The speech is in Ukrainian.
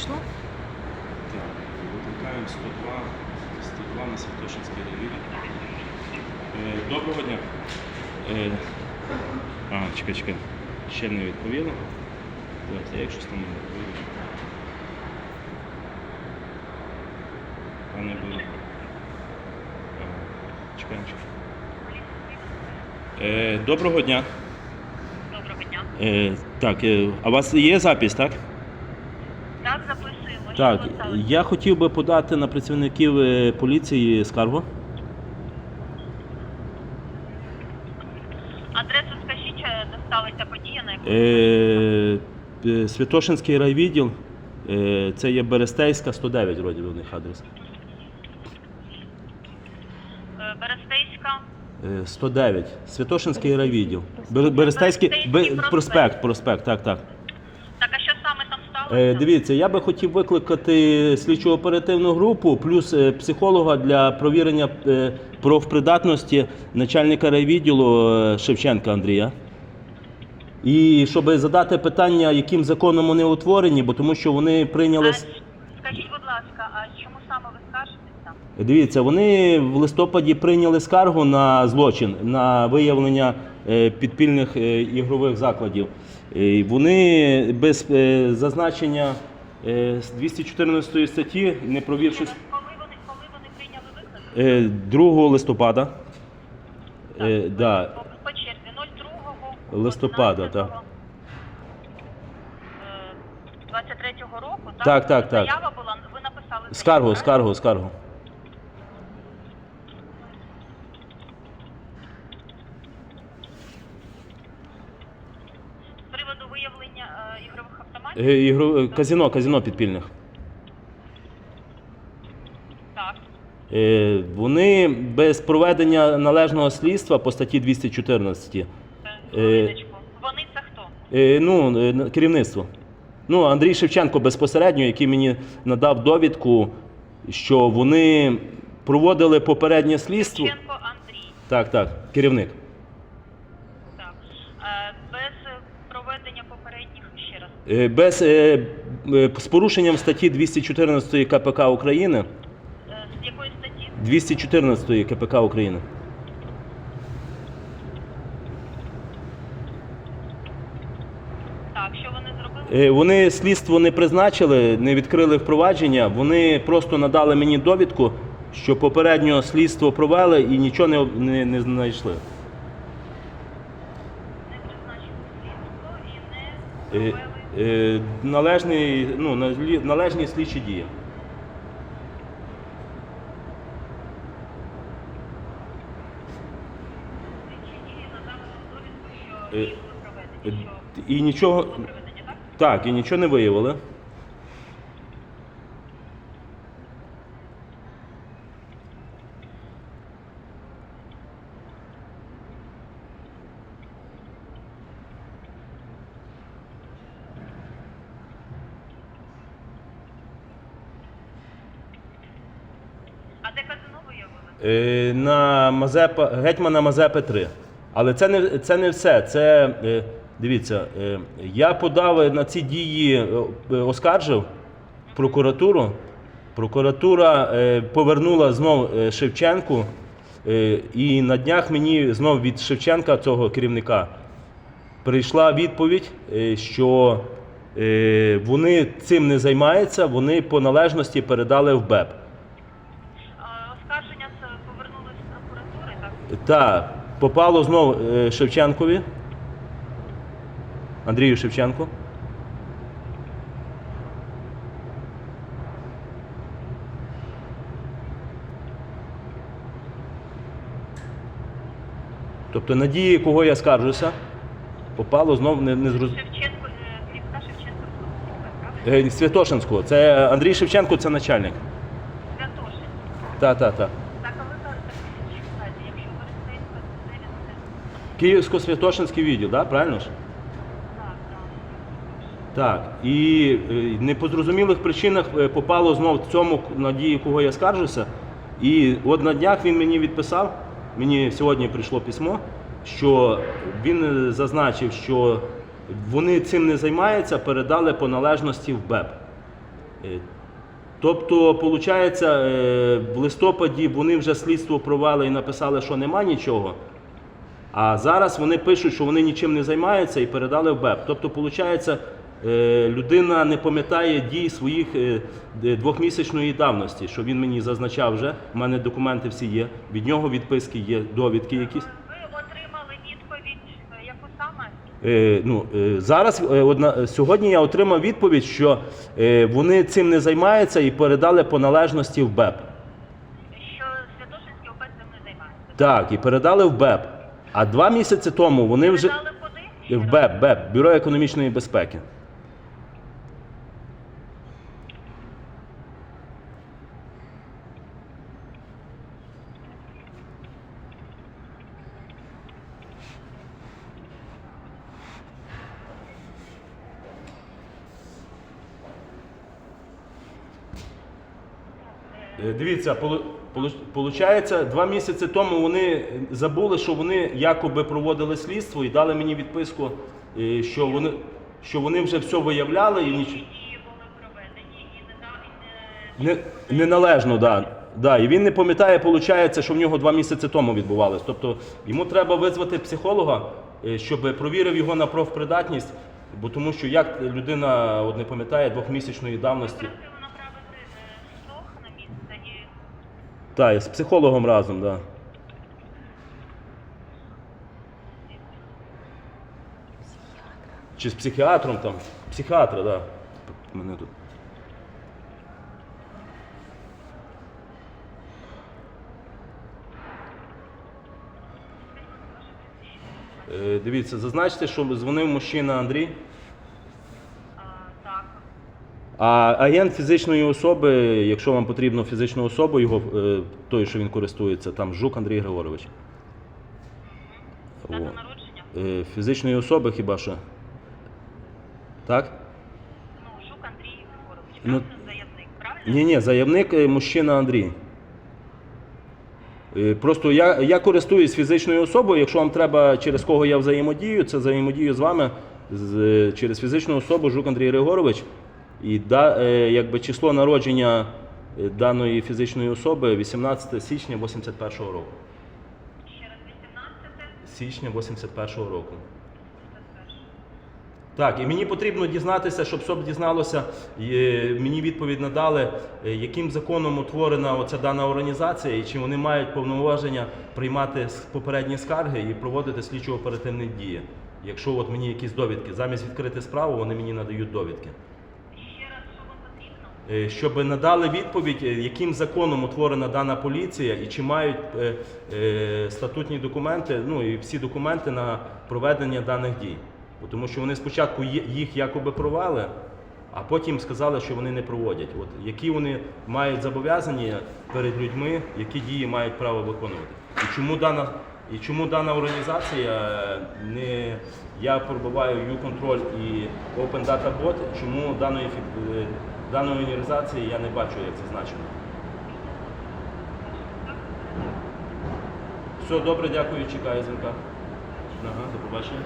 пішло? Так, викликаємо 102, 102 на Святошинський ревір. Е, Доброго дня. Е, А, чекай, чекай. Ще не відповіла. Так, я якщо там не відповіла. Пане було. Чекаємо, чекаємо. Е, Доброго дня. Доброго дня. Е, так, е, а у вас є запис, так? Так, я хотів би подати на працівників е, поліції скаргу. Адресу скажіть, чи де сталася подія, на яку Е, е, Святошинський райвідділ. Е, це є Берестейська, 109, вроді би в них адрес. Е, Берестейська. Е, 109. Святошинський райвідділ. Бер- Берестейський Берестейський Бе- проспект. проспект, проспект, так, так. Так, а що саме там сталося? Е, Дивіться, я би хотів викликати слідчу оперативну групу плюс е, психолога для провірення е, профпридатності начальника райвідділу е, Шевченка Андрія. І щоб задати питання, яким законом вони утворені, бо тому що вони прийняли. Скажіть, будь ласка, а чому саме ви скаржитесь там? Дивіться, вони в листопаді прийняли скаргу на злочин, на виявлення е, підпільних е, ігрових закладів. Е, Вони без е, зазначення е, з 214 статті, не провівши Коли вони, коли вони прийняли виклик? е, 2 листопада. Е, да, По, черзі 02 Листопада, так. е, 23-го року, так? Так, так, так. Заява була, ви написали скаргу, скаргу, скаргу. З приводу виявлення е, ігрових автоматів? Е, ігро- е, Казино, казино підпільних. Так. Е, Вони без проведення належного слідства по статті 214 Е, хвилиночку. Вони це хто? Е, ну, е, керівництво. Ну, Андрій Шевченко безпосередньо, який мені надав довідку, що вони проводили попереднє слідство. Шевченко Андрій. Так, так, керівник. Так. Е, без проведення попередніх ще раз. Е, Без, е, е, з порушенням статті 214 КПК України. Е, з якої статті? 214 КПК України. Так, що вони зробили? Е, Вони слідство не призначили, не відкрили впровадження. Вони просто надали мені довідку, що попередньо слідство провели і нічого не, не, не знайшли. Не призначили слідство і не Е, е, належний, ну, належні слідчі дії. Е, І нічого, так, і нічого не виявили. Де казино виявили? Е, На Мазепа, гетьмана Мазепи 3. Але це не, це не все. Це, е, дивіться, е, я подав на ці дії, оскаржив прокуратуру. Прокуратура повернула знов е, Шевченку. І на днях мені знов від Шевченка, цього керівника, прийшла відповідь, що вони цим не займаються, вони по належності передали в БЕП. Оскарження це з прокуратури, так? Так, попало знову е, Шевченкові. Андрію Шевченку. Тобто надії, кого я скаржуся, попало знову не, не зроз... Шевченко, е, Шевченко, е, Святошинського. Це Андрій Шевченко, це начальник. Святошин. Так, так, так. Так, а ви зараз так чекаєте, якщо Берестейська, то де він це? Київсько-Святошинський відділ, так? правильно ж? Так, і е, не по зрозумілих причинах е, попало знов в цьому надії, кого я скаржуся. І от на днях він мені відписав, мені сьогодні прийшло письмо, що він е, зазначив, що вони цим не займаються, передали по належності в БЕП. Е, Тобто, виходить, в листопаді вони вже слідство провели і написали, що нема нічого. А зараз вони пишуть, що вони нічим не займаються і передали в БЕП. Тобто, виходить, е, людина не пам'ятає дій своїх е, двохмісячної давності, що він мені зазначав вже. У мене документи всі є. Від нього відписки є, довідки якісь. Ви отримали відповідь, е, яку саме? Е, ну, е, зараз е, одна, сьогодні я отримав відповідь, що е, вони цим не займаються і передали по належності в БЕП. Що Святошинський ОП цим не займається? Так, і передали в БЕП. А два місяці тому вони вже куди? В. БЕП, БЕП, Бюро економічної безпеки. Е, Дивіться, виходить, два місяці тому вони забули, що вони якоби проводили слідство і дали мені відписку, е, що вони, що вони вже все виявляли і ніч... Які дії проведені і не да- і не- не, неналежно, да. Да, і він не пам'ятає, виходить, що в нього два місяці тому відбувалось. Тобто йому треба визвати психолога, е, щоб провірив його на профпридатність, бо тому що як людина от, не пам'ятає двохмісячної давності. Просили направити е, СОХ на місце і Так, з психологом разом, так. Да. Чи з психіатром там? Психіатра, так. Да. Мене тут. Е, Дивіться, зазначте, що дзвонив мужчина Андрій. А агент фізичної особи, якщо вам потрібно фізичну особу, його е, той, що він користується, там Жук Андрій Григорович. Дата О. народження? Е, Фізичної особи хіба що? Так? Ну, Жук Андрій Григорович, Ну. Заявник, правильно? Ні, ні, заявник е, мужчина Андрій. Просто я, я користуюсь фізичною особою. Якщо вам треба, через кого я взаємодію, це взаємодію з вами з, через фізичну особу Жук Андрій Григорович. І да, е, якби число народження е, даної фізичної особи 18 січня 81-го року. Ще раз 18 Січня 81-го року. 61. Так, і мені потрібно дізнатися, щоб СОБ дізналося, е, мені відповідь надали, яким законом утворена оця дана організація, і чи вони мають повноваження приймати попередні скарги і проводити слідчо-оперативні дії. Якщо от мені якісь довідки, замість відкрити справу, вони мені надають довідки. Ще раз, що вам потрібно? Е, Щоб надали відповідь, е, яким законом утворена дана поліція і чи мають е, е, статутні документи, ну і всі документи на проведення даних дій. Тому що вони спочатку їх якоби провели, а потім сказали, що вони не проводять. От які вони мають зобов'язання перед людьми, які дії мають право виконувати. І чому дана, і чому дана організація е, не я пробиваю U-Control і Open Data Bot, чому даної е, даної організації я не бачу, як це значено. Все, добре, дякую, чекаю дзвінка. Ага, до побачення.